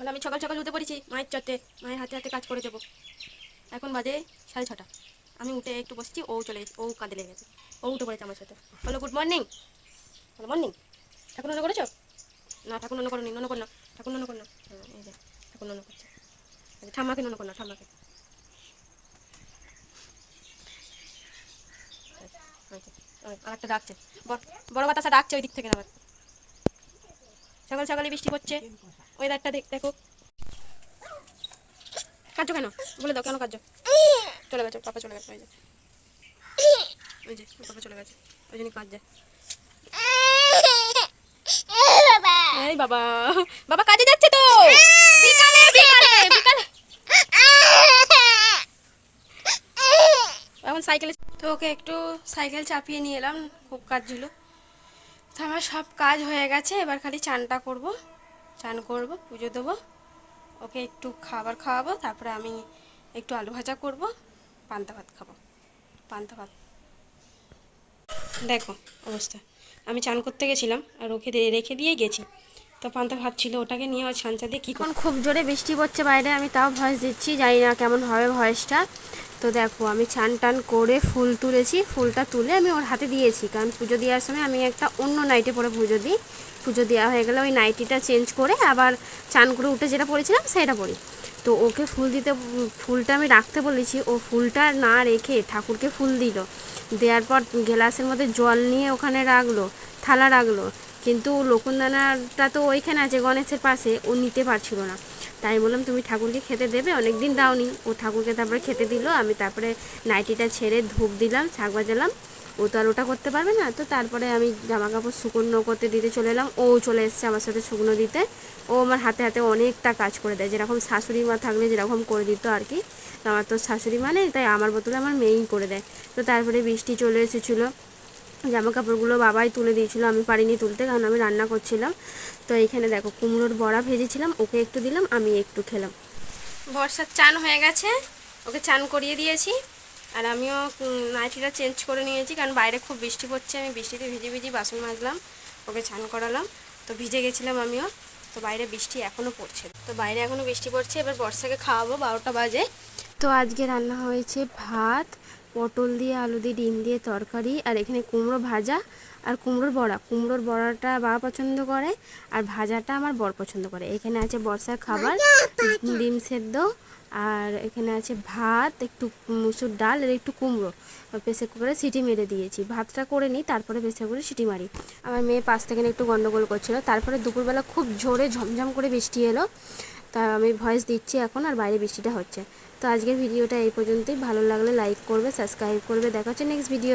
বলে আমি সকাল সকাল উঠে পড়েছি মায়ের চটে মায়ের হাতে হাতে কাজ করে দেবো। এখন বাজে সাড়ে ছটা। আমি উঠে একটু বসছি ও চলে ও কাঁদে লেগে গেছে। ও উঠে পড়েছে আমার সাথে। বলো গুড মর্নিং। বলো মর্নিং। ঠাকুর নন্য করেছ? না ঠাকুর নন্য করো নি নন্য কর না ঠাকুর নন্য কর না এই যে ঠাকুর নন্য করছে। আচ্ছা, ঠাম্মাকে নন্য কর না ঠাম্মাকে আর একটা ডাকছে। বড়- বড় বাতাসা ডাকছে ওই দিক থেকে আবার। সকাল সকালে বৃষ্টি পড়ছে। ওয়েদারটা দেখ, দেখো। কাজো কেন? বলে দাও, কেন কাজো চলে গেছে, পাপা চলে গেছে, ওই যে। ওই যে, পাপা চলে গেছে, ওই জন্য কাজ যায় বাবা বাবা কাজে যাচ্ছে তো। এখন সাইকেলে তো ওকে একটু সাইকেল চাপিয়ে নিয়ে এলাম, খুব কাজ ছিল। তো আমার সব কাজ হয়ে গেছে, এবার খালি চানটা করব। চান করব, পুজো দেবো। ওকে একটু খাবার খাওয়াবো, তারপরে আমি একটু আলু ভাজা করব, পান্তা ভাত খাব। পান্তা ভাত। দেখো অবস্থা। আমি চান করতে গেছিলাম আর ওকে রেখে দিয়ে গেছি। তো পান্তা ভাত ছিল ওটাকে নিয়ে আর ছানচা দিয়ে কী এখন খুব জোরে বৃষ্টি পড়ছে বাইরে, আমি তাও ভয়েস দিচ্ছি, জানি না কেমন হবে ভয়েসটা। তো দেখো, আমি চান টান করে ফুল তুলেছি, ফুলটা তুলে আমি ওর হাতে দিয়েছি, কারণ পুজো দেওয়ার সময় আমি একটা অন্য নাইটে পরে পুজো দিই। পুজো দেওয়া হয়ে গেলে ওই নাইটিটা চেঞ্জ করে আবার চান করে উঠে যেটা পরেছিলাম সেটা পরি। তো ওকে ফুল দিতে, ফুলটা আমি রাখতে বলেছি, ও ফুলটা না রেখে ঠাকুরকে ফুল দিল। দেওয়ার পর গ্লাসের মধ্যে জল নিয়ে ওখানে রাখল, থালা রাখল। কিন্তু লকুনদানাটা তো ওইখানে আছে গণেশের পাশে, ও নিতে পারছিল না। তাই বললাম, তুমি ঠাকুরকে খেতে দেবে অনেক দিন দাওনি। ও ঠাকুরকে তারপরে খেতে দিল, আমি তারপরে নাইটিটা ছেড়ে ধূপ দিলাম, শাক বাজালাম। ও তো আর ওটা করতে পারবে না, তো তারপরে আমি জামা কাপড় শুকনো করতে দিতে চলে এলাম। ও চলে এসছে আমার সাথে শুকনো দিতে। ও আমার হাতে হাতে অনেকটা কাজ করে দেয়, যেরকম শাশুড়ি মা থাকলে যেরকম করে দিত আর কি। আমার তো শাশুড়ি মা নেই, তাই আমার বোতলে আমার মেয়েই করে দেয়। তো তারপরে বৃষ্টি চলে এসেছিল। জামা কাপড়গুলো বাবাই তুলে দিয়েছিল আমি পারিনি তুলতে কারণ আমি রান্না করছিলাম। তো এইখানে দেখো কুমড়োর বড়া ভেজেছিলাম ওকে একটু দিলাম আমি একটু খেলাম। বর্ষার চান হয়ে গেছে ওকে চান করিয়ে দিয়েছি। আর আমিও নাইটিটা চেঞ্জ করে নিয়েছি কারণ বাইরে খুব বৃষ্টি পড়ছে আমি বৃষ্টিতে ভিজে ভিজে বাসন মাজলাম ওকে চান করালাম। তো ভিজে গেছিলাম আমিও তো বাইরে বৃষ্টি এখনও পড়ছে। তো বাইরে এখনও বৃষ্টি পড়ছে এবার বর্ষাকে খাওয়াবো বারোটা বাজে। তো আজকে রান্না হয়েছে ভাত পটল দিয়ে, আলু দিয়ে, ডিম দিয়ে তরকারি, আর এখানে কুমড়ো ভাজা আর কুমড়োর বড়া। কুমড়োর বড়াটা বাবা পছন্দ করে আর ভাজাটা আমার বর পছন্দ করে। এখানে আছে বর্ষার খাবার, ডিম সেদ্ধ, আর এখানে আছে ভাত, একটু মুসুর ডাল আর একটু কুমড়ো। প্রেসার কুকারে সিটি মেরে দিয়েছি। ভাতটা করে নিই, তারপরে প্রেসার কুকারে সিটি মারি। আমার মেয়ে পাশ থেকে একটু গন্ডগোল করছিল, তারপরে দুপুরবেলা খুব জোরে ঝমঝম করে বৃষ্টি এলো। তা আমি ভয়েস দিচ্ছি এখন আর বাইরে বৃষ্টিটা হচ্ছে। তো আজকের ভিডিওটা এই পর্যন্তই। ভালো লাগলে লাইক করবে সাবস্ক্রাইব করবে। দেখা হচ্ছে নেক্সট ভিডিও